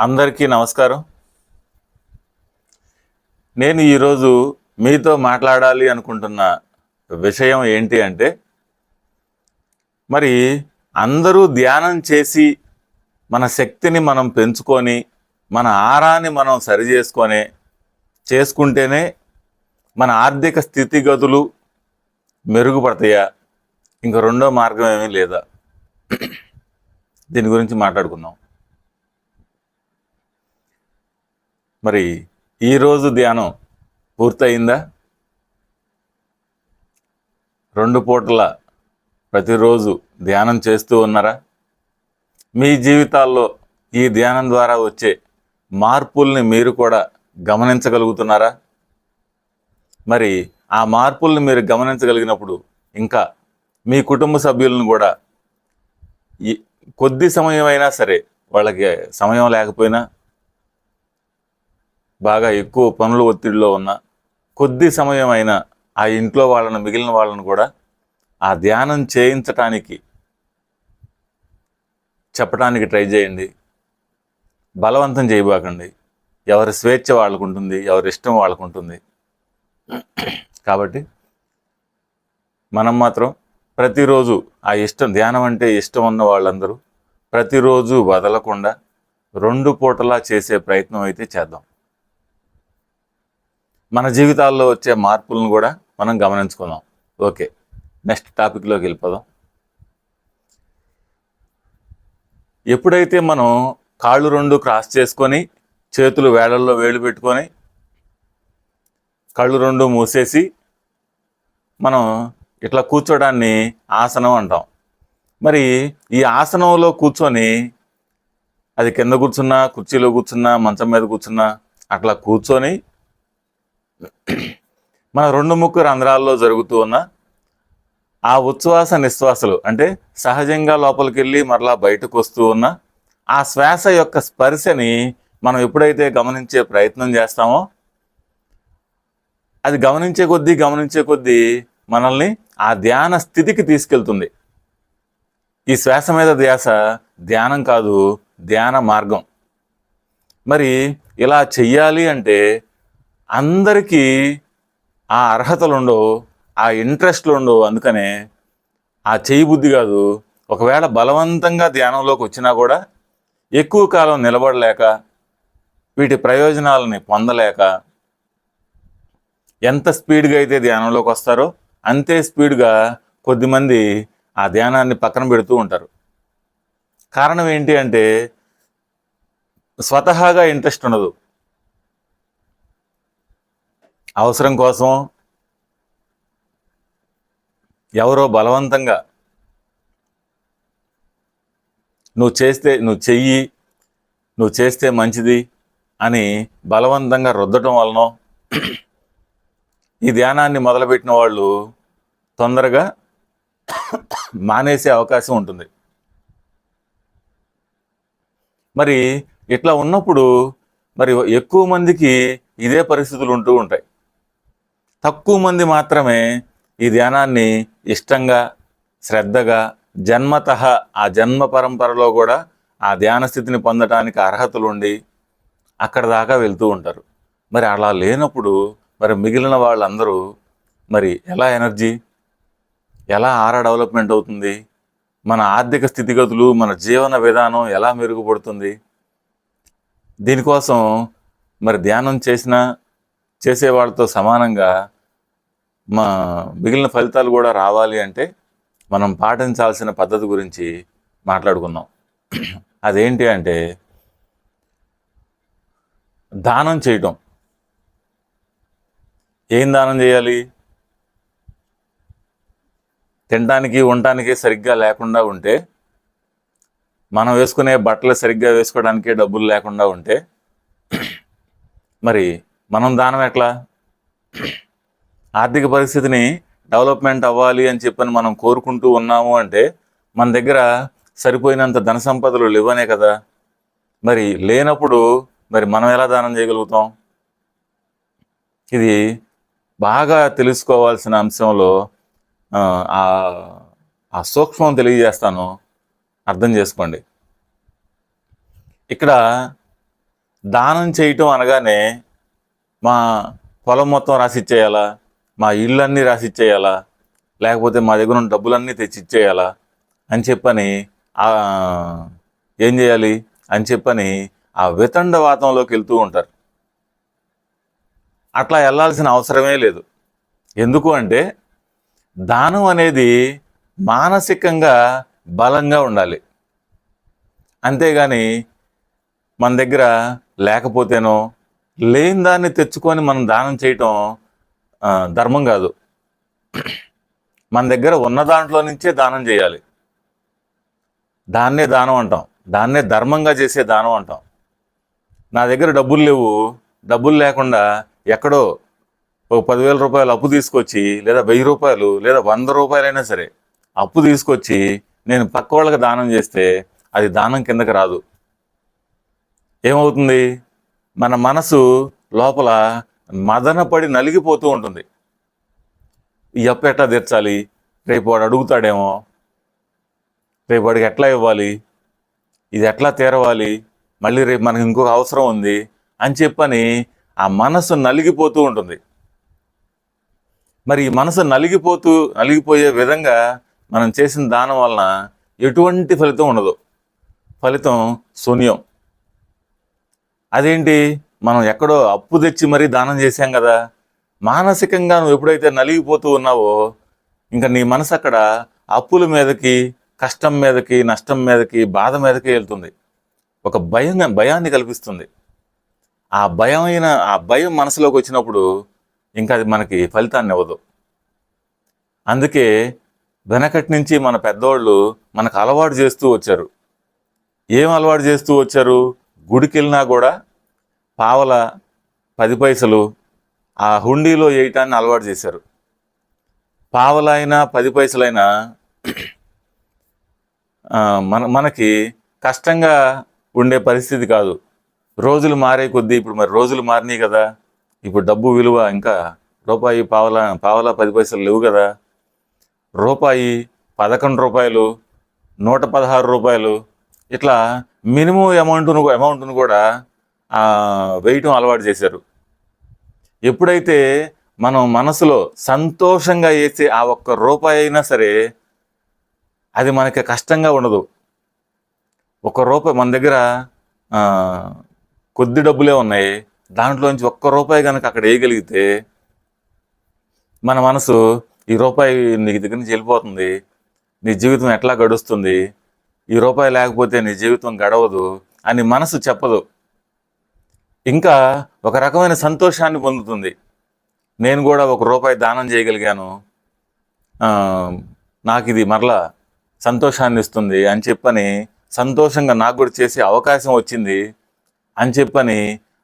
అందరికీ నమస్కారం. నేను ఈరోజు మీతో మాట్లాడాలి అనుకుంటున్న విషయం ఏంటి అంటే మరి అందరూ ధ్యానం చేసి మన శక్తిని మనం పెంచుకొని మన ఆరాన్ని మనం సరి చేసుకొని చేసుకుంటేనే మన ఆర్థిక స్థితిగతులు మెరుగుపడతాయా? ఇంక రెండో మార్గం ఏమీ లేదా? దీని గురించి మాట్లాడుకుందాం. మరి ఈరోజు ధ్యానం పూర్తయిందా? రెండు పూటల ప్రతిరోజు ధ్యానం చేస్తూ ఉన్నారా? మీ జీవితాల్లో ఈ ధ్యానం ద్వారా వచ్చే మార్పుల్ని మీరు కూడా గమనించగలుగుతున్నారా? మరి ఆ మార్పుల్ని మీరు గమనించగలిగినప్పుడు ఇంకా మీ కుటుంబ సభ్యులను కూడా ఈ కొద్ది సమయం అయినా సరే వాళ్ళకి సమయం లేకపోయినా బాగా ఎక్కువ పనుల ఒత్తిడిలో ఉన్న కొద్ది సమయం అయినా ఆ ఇంట్లో వాళ్ళను మిగిలిన వాళ్ళను కూడా ఆ ధ్యానం చేయించటానికి చెప్పడానికి ట్రై చేయండి. బలవంతం చేయబాకండి. ఎవరి స్వేచ్ఛ వాళ్ళకు ఉంటుంది ఎవరి ఇష్టం వాళ్ళకు ఉంటుంది. కాబట్టి మనం మాత్రం ప్రతిరోజు ఆ ఇష్టం ధ్యానం అంటే ఇష్టం ఉన్న వాళ్ళందరూ ప్రతిరోజు వదలకుండా రెండు పూటలా చేసే ప్రయత్నం అయితే చేద్దాం. మన జీవితాల్లో వచ్చే మార్పులను కూడా మనం గమనించుకుందాం. ఓకే నెక్స్ట్ టాపిక్లోకి వెళ్ళిపోదాం. ఎప్పుడైతే మనం కాళ్ళు రెండు క్రాస్ చేసుకొని చేతులు వేళల్లో వేళ్ళు పెట్టుకొని కళ్ళు రెండు మూసేసి మనం ఇట్లా కూర్చోడాన్ని ఆసనం అంటాం. మరి ఈ ఆసనంలో కూర్చొని అది కింద కూర్చున్నా కుర్చీలో కూర్చున్నా మంచం మీద కూర్చున్నా అట్లా కూర్చొని మన రెండు ముక్కు రంధ్రాల్లో జరుగుతూ ఉన్న ఆ ఉచ్ఛ్వాస నిశ్వాసలు అంటే సహజంగా లోపలికి వెళ్ళి మరలా బయటకు వస్తూ ఉన్న ఆ శ్వాస యొక్క స్పర్శని మనం ఎప్పుడైతే గమనించే ప్రయత్నం చేస్తామో అది గమనించే కొద్దీ గమనించే కొద్దీ మనల్ని ఆ ధ్యాన స్థితికి తీసుకెళ్తుంది. ఈ శ్వాస మీద ధ్యాస ధ్యానం కాదు ధ్యాన మార్గం. మరి ఇలా చెయ్యాలి అంటే అందరికీ ఆ అర్హతలు ఉండవు ఆ ఇంట్రెస్ట్లు ఉండవు అందుకనే ఆ చేయి బుద్ధి కాదు. ఒకవేళ బలవంతంగా ధ్యానంలోకి వచ్చినా కూడా ఎక్కువ కాలం నిలబడలేక వీటి ప్రయోజనాలని పొందలేక ఎంత స్పీడ్గా అయితే ధ్యానంలోకి వస్తారో అంతే స్పీడ్గా కొద్దిమంది ఆ ధ్యానాన్ని పక్కన పెడుతూ ఉంటారు. కారణం ఏంటి అంటే స్వతహాగా ఇంట్రెస్ట్ ఉండదు. అవసరం కోసం ఎవరో బలవంతంగా నువ్వు చేస్తే నువ్వు చెయ్యి నువ్వు చేస్తే మంచిది అని బలవంతంగా రుద్దటం వలన ఈ ధ్యానాన్ని మొదలుపెట్టిన వాళ్ళు తొందరగా మానేసే అవకాశం ఉంటుంది. మరి ఇట్లా ఉన్నప్పుడు మరి ఎక్కువ మందికి ఇదే పరిస్థితులు ఉంటూ ఉంటాయి. తక్కువ మంది మాత్రమే ఈ ధ్యానాన్ని ఇష్టంగా శ్రద్ధగా జన్మత ఆ జన్మ పరంపరలో కూడా ఆ ధ్యాన స్థితిని పొందడానికి అర్హతలు ఉండి అక్కడ దాకా వెళ్తూ ఉంటారు. మరి అలా లేనప్పుడు మరి మిగిలిన వాళ్ళందరూ మరి ఎలా ఎనర్జీ? ఎలా ఆరా డెవలప్మెంట్ అవుతుంది? మన ఆర్థిక స్థితిగతులు మన జీవన విధానం ఎలా మెరుగుపడుతుంది? దీనికోసం మరి ధ్యానం చేసిన చేసే వాళ్ళతో సమానంగా మా మిగిలిన ఫలితాలు కూడా రావాలి అంటే మనం పాటించాల్సిన పద్ధతి గురించి మాట్లాడుకుందాం అదేంటి అంటే దానం చేయటం. ఏం దానం చేయాలి? తినడానికి ఉండటానికి సరిగ్గా లేకుండా ఉంటే మనం వేసుకునే బట్టలు సరిగ్గా వేసుకోవడానికే డబ్బులు లేకుండా ఉంటే మరి మనం దానం ఎట్లా? ఆర్థిక పరిస్థితిని డెవలప్మెంట్ అవ్వాలి అని చెప్పని మనం కోరుకుంటూ ఉన్నాము అంటే మన దగ్గర సరిపోయినంత ధన సంపదలు లేవనే కదా. మరి లేనప్పుడు మరి మనం ఎలా దానం చేయగలుగుతాం? ఇది బాగా తెలుసుకోవాల్సిన అంశంలో ఆ, ఆ సూక్ష్మం తెలియజేస్తాను. అర్థం చేసుకోండి. ఇక్కడ దానం చేయటం అనగానే మా పొలం మొత్తం రాసిచ్చేయాలా? మా ఇళ్ళన్నీ రాసిచ్చేయాలా? లేకపోతే మా దగ్గర ఉన్న డబ్బులన్నీ తెచ్చి ఇచ్చేయాలా అని చెప్పని ఏం చేయాలి? అని చెప్పని ఆ వితండవాతంలోకి వెళ్తూ ఉంటారు. అట్లా వెళ్ళాల్సిన అవసరమే లేదు. ఎందుకు అంటే దానం అనేది మానసికంగా బలంగా ఉండాలి. అంతేగాని మన దగ్గర లేకపోతేనో లేని దాన్ని తెచ్చుకొని మనం దానం చేయటం ధర్మం కాదు. మన దగ్గర ఉన్న దాంట్లో నుంచే దానం చేయాలి. దాన్నే దానం అంటాం. దాన్నే ధర్మంగా చేసే దానం అంటాం. నా దగ్గర డబ్బులు లేవు. డబ్బులు లేకుండా ఎక్కడో ఒక పదివేల రూపాయలు అప్పు తీసుకొచ్చి లేదా వెయ్యి రూపాయలు లేదా వంద రూపాయలైనా సరే అప్పు తీసుకొచ్చి నేను పక్క వాళ్ళకి దానం చేస్తే అది దానం కిందకి రాదు. ఏమవుతుంది? మన మనసు లోపల మదనపడి నలిగిపోతూ ఉంటుంది. ఈ అప్పు ఎట్లా తీర్చాలి? రేపు వాడు అడుగుతాడేమో. రేపు వాడికి ఎట్లా ఇవ్వాలి? ఇది ఎట్లా తీరవాలి? మళ్ళీ రేపు మనకి ఇంకొక అవసరం ఉంది అని చెప్పని ఆ మనసు నలిగిపోతూ ఉంటుంది. మరి ఈ మనసు నలిగిపోతూ నలిగిపోయే విధంగా మనం చేసిన దానం వలన ఎటువంటి ఫలితం ఉండదు. ఫలితం శూన్యం. అదేంటి? మనం ఎక్కడో అప్పు తెచ్చి మరీ దానం చేశాం కదా. మానసికంగా నువ్వు ఎప్పుడైతే నలిగిపోతూ ఉన్నావో ఇంకా నీ మనసు అక్కడ అప్పుల మీదకి కష్టం మీదకి నష్టం మీదకి బాధ మీదకి వెళ్తుంది. ఒక భయం భయాన్ని కల్పిస్తుంది. ఆ భయమైన ఆ భయం మనసులోకి వచ్చినప్పుడు ఇంకా అది మనకి ఫలితాన్ని ఇవ్వదు. అందుకే వెనకటి నుంచి మన పెద్దవాళ్ళు మనకు అలవాటు చేస్తూ వచ్చారు. ఏం అలవాటు చేస్తూ వచ్చారు? గుడికి వెళ్ళినా కూడా పావల పది పైసలు ఆ హుండీలో వేయటాన్ని అలవాటు చేశారు. పావలైనా పది పైసలైనా మన మనకి కష్టంగా ఉండే పరిస్థితి కాదు. రోజులు మారే కొద్దీ ఇప్పుడు మరి రోజులు మారినాయి కదా. ఇప్పుడు డబ్బు విలువ ఇంకా రూపాయి పావల పావల పది పైసలు లేవు కదా. రూపాయి పదకొండు రూపాయలు నూట పదహారు రూపాయలు ఇట్లా మినిమం అమౌంట్ను అమౌంట్ను కూడా వేయటం అలవాటు చేశారు. ఎప్పుడైతే మనం మనసులో సంతోషంగా వేసే ఆ ఒక్క రూపాయి అయినా సరే అది మనకి కష్టంగా ఉండదు. ఒక రూపాయి మన దగ్గర కొద్ది డబ్బులే ఉన్నాయి. దాంట్లోంచి ఒక్క రూపాయి కనుక అక్కడ వేయగలిగితే మన మనసు ఈ రూపాయి నీ దగ్గర నుంచి వెళ్ళిపోతుంది. నీ జీవితం ఎట్లా గడుస్తుంది? ఈ రూపాయి లేకపోతే నీ జీవితం గడవదు అని మనసు చెప్పదు. ఇంకా ఒక రకమైన సంతోషాన్ని పొందుతుంది. నేను కూడా ఒక రూపాయి దానం చేయగలిగాను. నాకు ఇది మరలా సంతోషాన్ని ఇస్తుంది అని చెప్పని సంతోషంగా నాకు కూడా చేసే అవకాశం వచ్చింది అని చెప్పని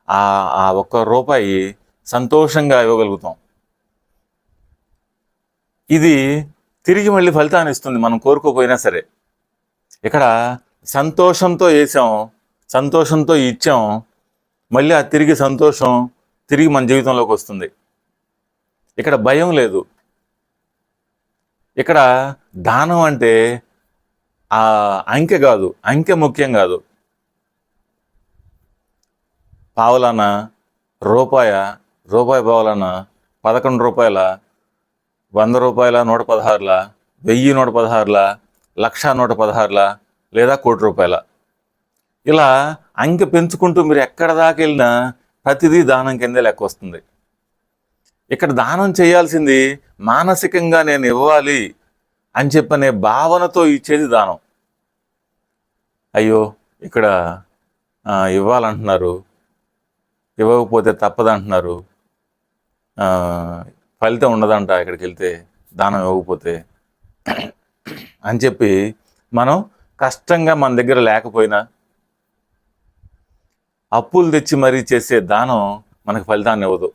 ఆ ఆ ఒక్క రూపాయి సంతోషంగా ఇవ్వగలుగుతాం. ఇది తిరిగి మళ్ళీ ఫలితాన్ని ఇస్తుంది మనం కోరుకోపోయినా సరే. ఇక్కడ సంతోషంతో వేసాం సంతోషంతో ఇచ్చాం మళ్ళీ ఆ తిరిగి సంతోషం తిరిగి మన జీవితంలోకి వస్తుంది. ఇక్కడ భయం లేదు. ఇక్కడ దానం అంటే ఆ అంకె కాదు అంకె ముఖ్యం కాదు. పావులాన రూపాయ రూపాయి పావులాన పదకొండు రూపాయల వంద రూపాయల నూట పదహారుల వెయ్యి నూట పదహారుల లక్ష నూట పదహారుల లేదా కోటి రూపాయల? ఇలా అంకె పెంచుకుంటూ మీరు ఎక్కడ దాకా వెళ్ళినా ప్రతిదీ దానం కిందే లెక్క వస్తుంది. ఇక్కడ దానం చేయాల్సింది మానసికంగా నేను ఇవ్వాలి అని చెప్పనే భావనతో ఇచ్చేది దానం. అయ్యో ఇక్కడ ఇవ్వాలంటున్నారు. ఇవ్వకపోతే తప్పదంటున్నారు. ఫలితం ఉండదంట ఇక్కడికి వెళ్తే దానం ఇవ్వకపోతే. అని చెప్పి మనం కష్టంగా మన దగ్గర లేకపోయినా అప్పులు తెచ్చి మరీ చేసే దానం మనకు ఫలితాన్ని ఇవ్వదు.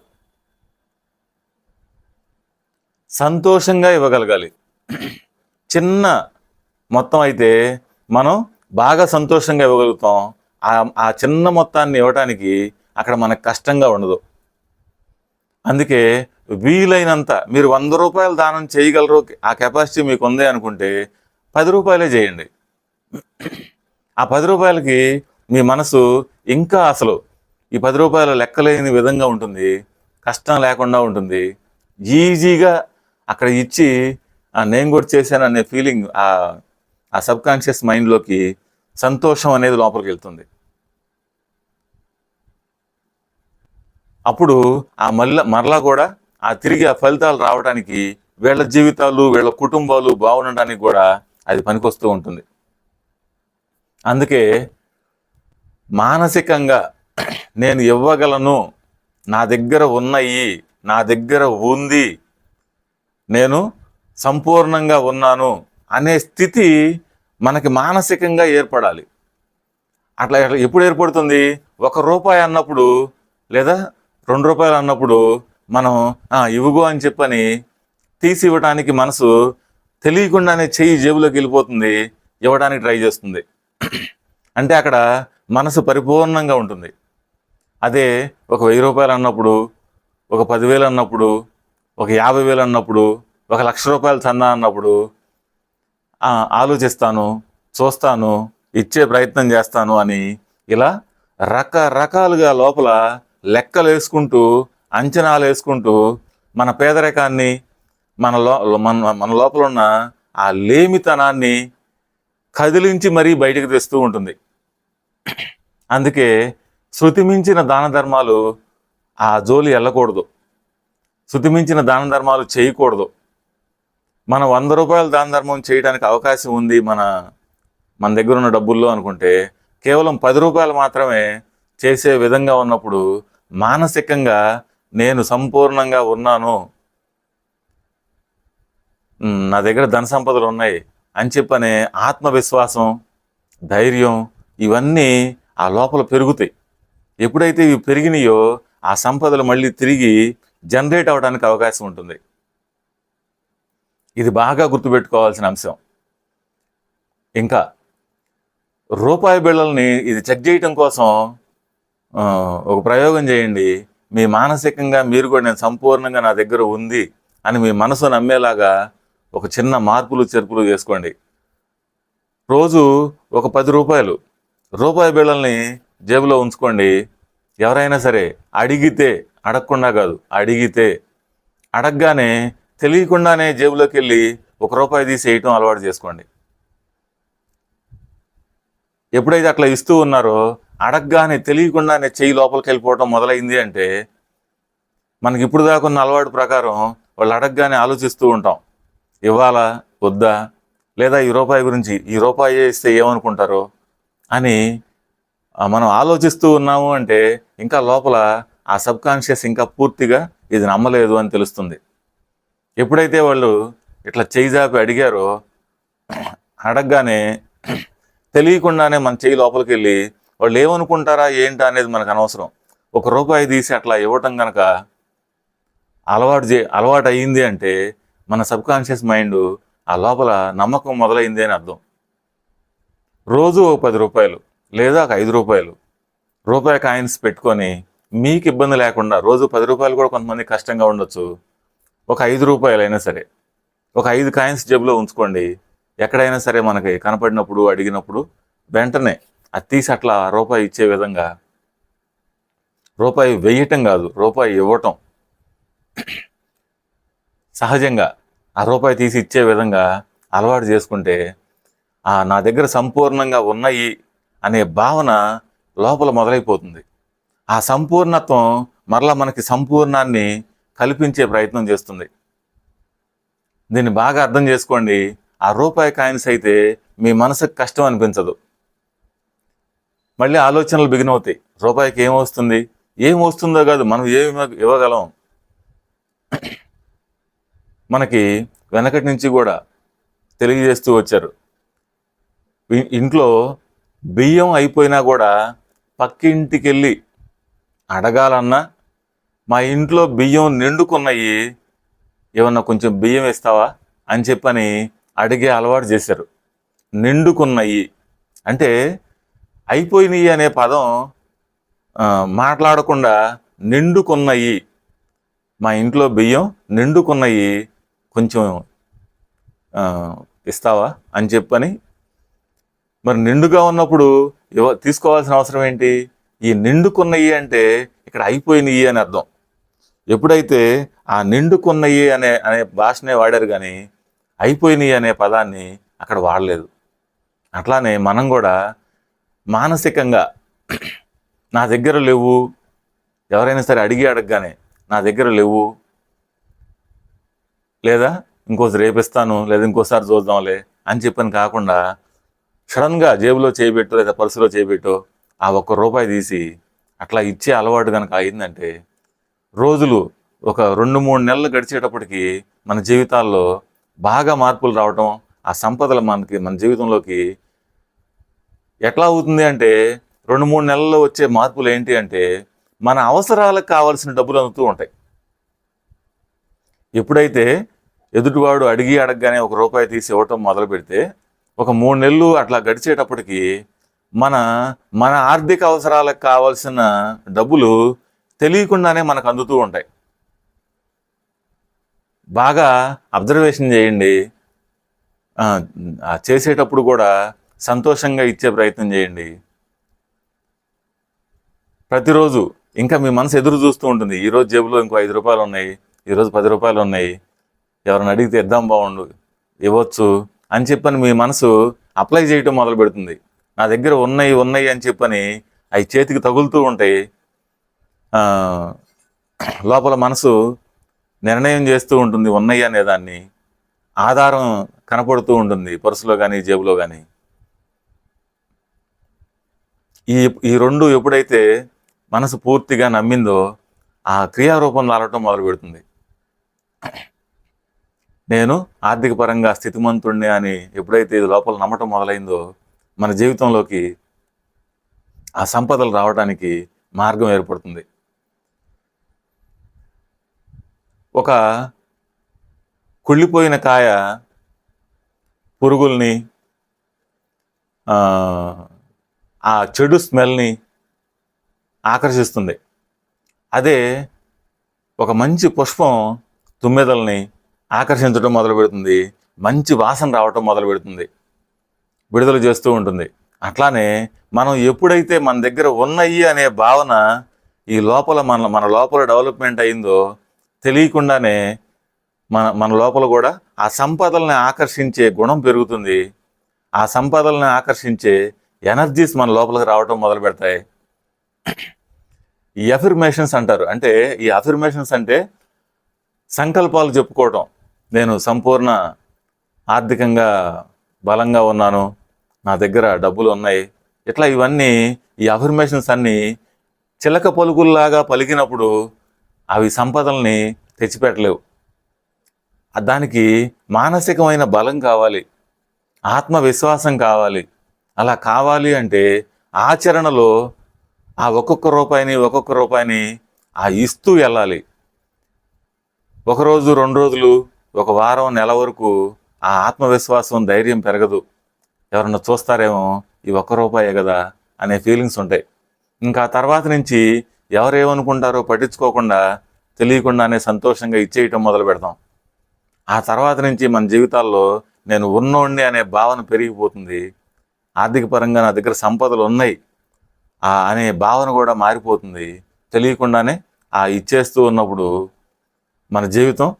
సంతోషంగా ఇవ్వగలగాలి. చిన్న మొత్తం అయితే మనం బాగా సంతోషంగా ఇవ్వగలుగుతాం. ఆ ఆ చిన్న మొత్తాన్ని ఇవ్వడానికి అక్కడ మనకు కష్టంగా ఉండదు. అందుకే వీలైనంత మీరు వంద రూపాయలు దానం చేయగలరు ఆ కెపాసిటీ మీకు ఉంది అనుకుంటే పది రూపాయలే చేయండి. ఆ పది రూపాయలకి మీ మనసు ఇంకా అసలు ఈ పది రూపాయలు లెక్కలేని విధంగా ఉంటుంది కష్టం లేకుండా ఉంటుంది. ఈజీగా అక్కడ ఇచ్చి "ఆ, నేను కూడా చేశాను అనే ఫీలింగ్ ఆ ఆ సబ్ కాన్షియస్ మైండ్లోకి సంతోషం అనేది లోపలికి వెళ్తుంది. అప్పుడు ఆ మళ్ళా మరలా కూడా ఆ తిరిగి ఆ ఫలితాలు రావడానికి వీళ్ళ జీవితాలు వీళ్ళ కుటుంబాలు బాగుండడానికి కూడా అది పనికొస్తూ ఉంటుంది. అందుకే మానసికంగా నేను ఇవ్వగలను నా దగ్గర ఉన్నాయి నా దగ్గర ఉంది నేను సంపూర్ణంగా ఉన్నాను అనే స్థితి మనకి మానసికంగా ఏర్పడాలి. అట్లా ఎప్పుడు ఏర్పడుతుంది? ఒక రూపాయి అన్నప్పుడు లేదా రెండు రూపాయలు అన్నప్పుడు మనం "ఆ, ఇవ్వుగో అని చెప్పని తీసి ఇవ్వడానికి మనసు తెలియకుండానే చెయ్యి జేబులోకి వెళ్ళిపోతుంది ఇవ్వడానికి ట్రై చేస్తుంది. అంటే అక్కడ మనసు పరిపూర్ణంగా ఉంటుంది. అదే ఒక వెయ్యి రూపాయలు అన్నప్పుడు ఒక పదివేలు అన్నప్పుడు ఒక యాభై వేలు అన్నప్పుడు ఒక లక్ష రూపాయలు చందా అన్నప్పుడు ఆలోచిస్తాను చూస్తాను ఇచ్చే ప్రయత్నం చేస్తాను అని ఇలా రకరకాలుగా లోపల లెక్కలు వేసుకుంటూ అంచనాలు వేసుకుంటూ మన పేదరికాన్ని మన లో మన మన లోపల ఉన్న ఆ లేమితనాన్ని కదిలించి మరీ బయటకు తెస్తూ ఉంటుంది. అందుకే శృతి మించిన దాన ధర్మాలు ఆ జోలి వెళ్ళకూడదు శృతి మించిన దాన ధర్మాలు చేయకూడదు. మనం వంద రూపాయల దాన ధర్మం చేయడానికి అవకాశం ఉంది మన మన దగ్గర ఉన్న డబ్బుల్లో అనుకుంటే కేవలం పది రూపాయలు మాత్రమే చేసే విధంగా ఉన్నప్పుడు మానసికంగా నేను సంపూర్ణంగా ఉన్నాను. నా దగ్గర ధన సంపదలు ఉన్నాయి అని చెప్పనే ఆత్మవిశ్వాసం ధైర్యం ఇవన్నీ ఆ లోపల పెరుగుతాయి. ఎప్పుడైతే ఇవి పెరిగినాయో ఆ సంపదలు మళ్ళీ తిరిగి జనరేట్ అవ్వడానికి అవకాశం ఉంటుంది. ఇది బాగా గుర్తుపెట్టుకోవాల్సిన అంశం. ఇంకా రూపాయి బిళ్ళల్ని ఇది చెక్ చేయటం కోసం ఒక ప్రయోగం చేయండి. మీ మానసికంగా మీరు కూడా నేను సంపూర్ణంగా నా దగ్గర ఉంది అని మీ మనసు నమ్మేలాగా ఒక చిన్న మార్పులు చేర్పులు చేసుకోండి. రోజు ఒక పది రూపాయలు రూపాయి బిళ్ళల్ని జేబులో ఉంచుకోండి. ఎవరైనా సరే అడిగితే అడగకుండా కాదు అడిగితే అడగగానే తెలియకుండానే జేబులోకి వెళ్ళి ఒక రూపాయి తీసి వేయటం అలవాటు చేసుకోండి. ఎప్పుడైతే అట్లా ఇస్తూ ఉన్నారో అడగగానే తెలియకుండానే చెయ్యి లోపలికి వెళ్ళిపోవటం మొదలైంది అంటే మనకి ఇప్పుడు దాకా ఉన్న అలవాటు ప్రకారం వాళ్ళు అడగగానే ఆలోచిస్తూ ఉంటాం. ఇవ్వాలా? వద్దా? లేదా ఈ రూపాయి గురించి ఈ రూపాయి ఇస్తే ఏమనుకుంటారో అని మనం ఆలోచిస్తూ ఉన్నాము అంటే ఇంకా లోపల ఆ సబ్ కాన్షియస్ ఇంకా పూర్తిగా ఇది నమ్మలేదు అని తెలుస్తుంది. ఎప్పుడైతే వాళ్ళు ఇట్లా చేయి జాపి అడిగారో అడగగానే తెలియకుండానే మన చేయి లోపలికి వెళ్ళి వాళ్ళు ఏమనుకుంటారా ఏంటా అనేది మనకు అనవసరం. ఒక రూపాయి తీసి అట్లా ఇవ్వటం కనుక అలవాటు చే అలవాటు అయ్యింది అంటే మన సబ్ కాన్షియస్ మైండ్ ఆ లోపల నమ్మకం మొదలైంది అని అర్థం. రోజు ఒక పది రూపాయలు లేదా ఒక ఐదు రూపాయలు రూపాయి కాయిన్స్ పెట్టుకొని మీకు ఇబ్బంది లేకుండా రోజు పది రూపాయలు కూడా కొంతమంది కష్టంగా ఉండొచ్చు. ఒక ఐదు రూపాయలు అయినా సరే ఒక ఐదు కాయిన్స్ జేబులో ఉంచుకోండి. ఎక్కడైనా సరే మనకి కనపడినప్పుడు అడిగినప్పుడు వెంటనే అది తీసి అట్లా రూపాయి ఇచ్చే విధంగా రూపాయి వేయటం కాదు రూపాయి ఇవ్వటం. సహజంగా ఆ రూపాయి తీసి ఇచ్చే విధంగా అలవాటు చేసుకుంటే ఆ నా దగ్గర సంపూర్ణంగా ఉన్నాయి అనే భావన లోపల మొదలైపోతుంది. ఆ సంపూర్ణత్వం మరలా మనకి సంపూర్ణాన్ని కల్పించే ప్రయత్నం చేస్తుంది. దీన్ని బాగా అర్థం చేసుకోండి. ఆ రూపాయి కాయిన్స్ అయితే మీ మనసుకు కష్టం అనిపించదు. మళ్ళీ ఆలోచనలు బిగినవుతాయి రూపాయికి ఏమొస్తుంది ఏం వస్తుందో కాదు మనం ఏమి ఇవ్వగలం? మనకి వెనకటి నుంచి కూడా తెలియజేస్తూ వచ్చారు. ఇంట్లో బియ్యం అయిపోయినా కూడా పక్కింటికి వెళ్ళి అడగాలన్నా మా ఇంట్లో బియ్యం నిండుకున్నాయి ఏమన్నా కొంచెం బియ్యం ఇస్తావా అని చెప్పని అడిగే అలవాటు చేశారు. నిండుకున్నాయి. అంటే అయిపోయినాయి అనే పదం మాట్లాడకుండా నిండుకున్నాయి మా ఇంట్లో బియ్యం నిండుకున్నాయి కొంచెం ఇస్తావా అని చెప్పని మరి నిండుగా ఉన్నప్పుడు ఇవ తీసుకోవాల్సిన అవసరం ఏంటి? ఈ నిండుకున్నయి అంటే ఇక్కడ అయిపోయినయి అని అర్థం. ఎప్పుడైతే ఆ నిండుకున్నయి అనే అనే భాషనే వాడారు కానీ అయిపోయినయి అనే పదాన్ని అక్కడ వాడలేదు. అట్లానే మనం కూడా మానసికంగా నా దగ్గర లేవు. ఎవరైనా సరే అడిగి అడగగానే నా దగ్గర లేవు. లేదా ఇంకోసారి రేపిస్తాను లేదా ఇంకోసారి చూద్దాంలే అని చెప్పని కాకుండా సడన్గా జేబులో చేయబెట్టు లేదా పర్సులో చేయబెట్టు ఆ ఒక్క రూపాయి తీసి అట్లా ఇచ్చే అలవాటు కనుక అయిందంటే రోజులు ఒక రెండు మూడు నెలలు గడిచేటప్పటికి మన జీవితాల్లో బాగా మార్పులు రావటం ఆ సంపదలు మనకి మన జీవితంలోకి ఎట్లా అవుతుంది అంటే రెండు మూడు నెలల్లో వచ్చే మార్పులు ఏంటి అంటే మన అవసరాలకు కావాల్సిన డబ్బులు అందుతూ ఉంటాయి. ఎప్పుడైతే ఎదుటివాడు అడిగి అడగగానే ఒక రూపాయి తీసి ఇవ్వటం మొదలు పెడితే ఒక మూడు నెలలు అట్లా గడిచేటప్పటికి మన మన ఆర్థిక అవసరాలకు కావాల్సిన డబ్బులు తెలియకుండానే మనకు అందుతూ ఉంటాయి. బాగా అబ్జర్వేషన్ చేయండి. చేసేటప్పుడు కూడా సంతోషంగా ఇచ్చే ప్రయత్నం చేయండి. ప్రతిరోజు ఇంకా మీ మనసు ఎదురు చూస్తూ ఉంటుంది. ఈరోజు జేబులో ఇంకో ఐదు రూపాయలు ఉన్నాయి ఈరోజు పది రూపాయలు ఉన్నాయి. ఎవరిని అడిగితే ఇద్దాం బాగుండు ఇవ్వచ్చు అని చెప్పని మీ మనసు అప్లై చేయటం మొదలు పెడుతుంది. నా దగ్గర ఉన్నాయి ఉన్నాయి అని చెప్పని అవి చేతికి తగులుతూ ఉంటాయి. లోపల మనసు నిర్ణయం చేస్తూ ఉంటుంది ఉన్నాయి అనే దాన్ని. ఆధారం కనపడుతూ ఉంటుంది పర్సులో కానీ జేబులో కానీ ఈ ఈ రెండు ఎప్పుడైతే మనసు పూర్తిగా నమ్మిందో ఆ క్రియారూపం రావటం మొదలు పెడుతుంది నేను ఆర్థిక పరంగా స్థితిమంతుణ్ణి అని ఎప్పుడైతే ఇది లోపల నమ్మటం మొదలైందో మన జీవితంలోకి ఆ సంపదలు రావడానికి మార్గం ఏర్పడుతుంది. ఒక కుళ్ళిపోయిన కాయ పురుగుల్ని ఆ, చెడు స్మెల్ని ఆకర్షిస్తుంది. అదే ఒక మంచి పుష్పం తుమ్మెదల్ని ఆకర్షించడం మొదలు పెడుతుంది. మంచి వాసన రావటం మొదలు పెడుతుంది. విడుదల చేస్తూ ఉంటుంది. అట్లానే మనం ఎప్పుడైతే మన దగ్గర ఉన్నాయి అనే భావన ఈ లోపల మన మన లోపల డెవలప్మెంట్ అయిందో తెలియకుండానే మన మన లోపల కూడా ఆ సంపదల్ని ఆకర్షించే గుణం పెరుగుతుంది. ఆ సంపదల్ని ఆకర్షించే ఎనర్జీస్ మన లోపలికి రావటం మొదలు పెడతాయి. ఈ అఫిర్మేషన్స్ అంటారు. అంటే ఈ అఫిర్మేషన్స్ అంటే సంకల్పాలు చెప్పుకోవటం. నేను సంపూర్ణ ఆర్థికంగా బలంగా ఉన్నాను. నా దగ్గర డబ్బులు ఉన్నాయి. ఇట్లా ఇవన్నీ ఈ అఫర్మేషన్స్ అన్నీ చిలక పలుకుల్లాగా పలికినప్పుడు అవి సంపదల్ని తెచ్చిపెట్టలేవు. దానికి మానసికమైన బలం కావాలి. ఆత్మవిశ్వాసం కావాలి. అలా కావాలి అంటే ఆచరణలో ఆ ఒక్కొక్క రూపాయిని ఒక్కొక్క రూపాయిని ఆ ఇస్తూ వెళ్ళాలి. ఒకరోజు రెండు రోజులు ఒక వారం నెల వరకు ఆ ఆత్మవిశ్వాసం ధైర్యం పెరగదు. ఎవరన్నా చూస్తారేమో ఈ ఒక్క రూపాయే కదా అనే ఫీలింగ్స్ ఉంటాయి. ఇంకా తర్వాత నుంచి ఎవరేమనుకుంటారో పట్టించుకోకుండా తెలియకుండానే సంతోషంగా ఇచ్చేయటం మొదలు పెడతాం. ఆ తర్వాత నుంచి మన జీవితాల్లో నేను ఉన్నోండి అనే భావన పెరిగిపోతుంది. ఆర్థిక పరంగా నా దగ్గర సంపదలు ఉన్నాయి. ఆ అనే భావన కూడా మారిపోతుంది. తెలియకుండానే ఆ ఇచ్చేస్తూ ఉన్నప్పుడు మన జీవితం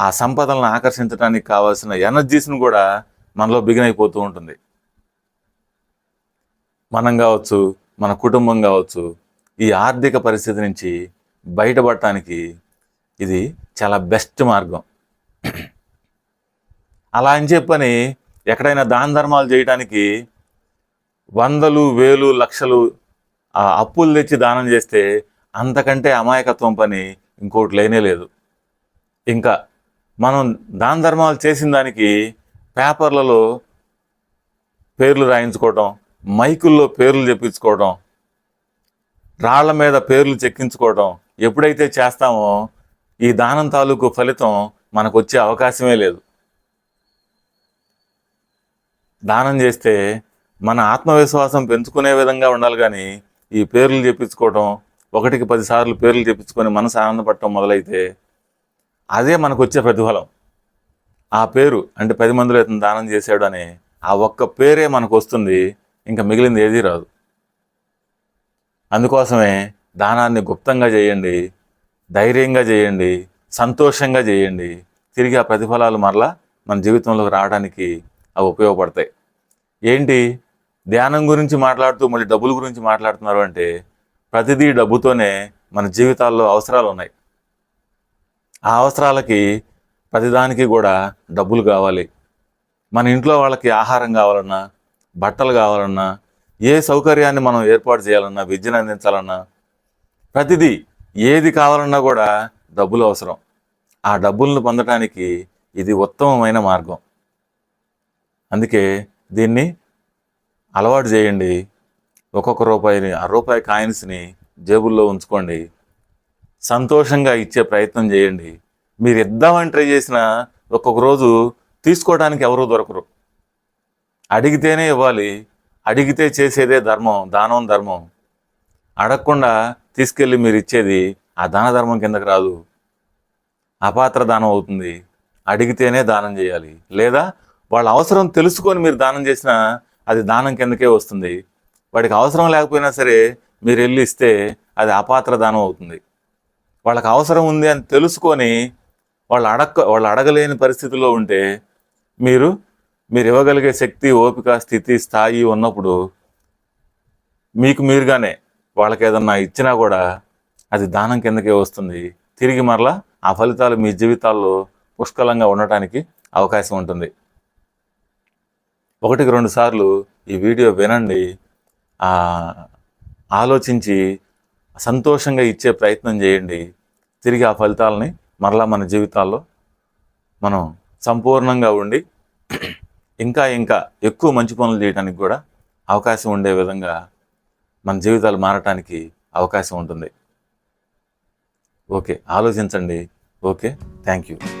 ఆ సంపదలను ఆకర్షించడానికి కావాల్సిన ఎనర్జీస్ను కూడా మనలో బిగిన్ అయిపోతూ ఉంటుంది. మనం కావచ్చు మన కుటుంబం కావచ్చు ఈ ఆర్థిక పరిస్థితి నుంచి బయటపడటానికి ఇది చాలా బెస్ట్ మార్గం. అలా అని చెప్పని ఎక్కడైనా దాన ధర్మాలు చేయడానికి వందలు వేలు లక్షలు ఆ అప్పులు తెచ్చి దానం చేస్తే అంతకంటే అమాయకత్వం పని ఇంకోటి లేనే లేదు. ఇంకా మనం దాన ధర్మాలు చేసిన దానికి పేపర్లలో పేర్లు రాయించుకోవటం మైకుల్లో పేర్లు చెప్పించుకోవటం రాళ్ళ మీద పేర్లు చెక్కించుకోవటం ఎప్పుడైతే చేస్తామో ఈ దానం తాలూకు ఫలితం మనకు వచ్చే అవకాశమే లేదు. దానం చేస్తే మన ఆత్మవిశ్వాసం పెంచుకునే విధంగా ఉండాలి కానీ ఈ పేర్లు చెప్పించుకోవటం ఒకటికి పదిసార్లు పేర్లు చెప్పించుకొని మనసు ఆనందపడటం మొదలైతే అదే మనకు వచ్చే ప్రతిఫలం. ఆ పేరు అంటే పది మందిలో ఇతను దానం చేశాడు అని ఆ ఒక్క పేరే మనకు వస్తుంది ఇంకా మిగిలింది ఏదీ రాదు. అందుకోసమే దానాన్ని గుప్తంగా చేయండి ధైర్యంగా చేయండి సంతోషంగా చేయండి. తిరిగి ఆ ప్రతిఫలాలు మరలా మన జీవితంలోకి రావడానికి అవి ఉపయోగపడతాయి. ఏంటి? ధ్యానం గురించి మాట్లాడుతూ మళ్ళీ డబ్బుల గురించి మాట్లాడుతున్నారు అంటే ప్రతిదీ డబ్బుతోనే మన జీవితాల్లో అవసరాలు ఉన్నాయి ఆ అవసరాలకి ప్రతిదానికి కూడా డబ్బులు కావాలి. మన ఇంట్లో వాళ్ళకి ఆహారం కావాలన్నా బట్టలు కావాలన్నా ఏ సౌకర్యాన్ని మనం ఏర్పాటు చేయాలన్నా విద్యను అందించాలన్నా ప్రతిదీ ఏది కావాలన్నా కూడా డబ్బులు అవసరం. ఆ డబ్బులను పొందటానికి ఇది ఉత్తమమైన మార్గం. అందుకే దీన్ని అలవాటు చేయండి. ఒక్కొక్క రూపాయిని ఆ రూపాయి కాయిన్స్ని జేబుల్లో ఉంచుకోండి. సంతోషంగా ఇచ్చే ప్రయత్నం చేయండి. మీరు ఇద్దామని ట్రై చేసినా ఒక్కొక్క రోజు తీసుకోవడానికి ఎవరూ దొరకరు. అడిగితేనే ఇవ్వాలి అడిగితే చేసేదే ధర్మం దానం ధర్మం. అడగకుండా తీసుకెళ్ళి మీరు ఇచ్చేది ఆ దాన ధర్మం కిందకి రాదు. అపాత్ర దానం అవుతుంది. అడిగితేనే దానం చేయాలి. లేదా వాళ్ళ అవసరం తెలుసుకొని మీరు దానం చేసినా అది దానం కిందకే వస్తుంది. వాడికి అవసరం లేకపోయినా సరే మీరు వెళ్ళి ఇస్తే అది అపాత్ర దానం అవుతుంది. వాళ్ళకి అవసరం ఉంది అని తెలుసుకొని వాళ్ళు అడక్క వాళ్ళు అడగలేని పరిస్థితిలో ఉంటే మీరు మీరు ఇవ్వగలిగే శక్తి ఓపిక స్థితి స్థాయి ఉన్నప్పుడు మీకు మీరుగానే వాళ్ళకి ఏదన్నా ఇచ్చినా కూడా అది దానం కిందకే వస్తుంది. తిరిగి మరలా ఆ ఫలితాలు మీ జీవితాల్లో పుష్కలంగా ఉండటానికి అవకాశం ఉంటుంది. ఒకటికి రెండు సార్లు ఈ వీడియో వినండి. ఆలోచించి సంతోషంగా ఇచ్చే ప్రయత్నం చేయండి. తిరిగి ఆ ఫలితాలని మరలా మన జీవితాల్లో మనం సంపూర్ణంగా ఉండి ఇంకా ఇంకా ఎక్కువ మంచి పనులు చేయడానికి కూడా అవకాశం ఉండే విధంగా మన జీవితాలు మారటానికి అవకాశం ఉంటుంది. ఓకే ఆలోచించండి. Okay thank you.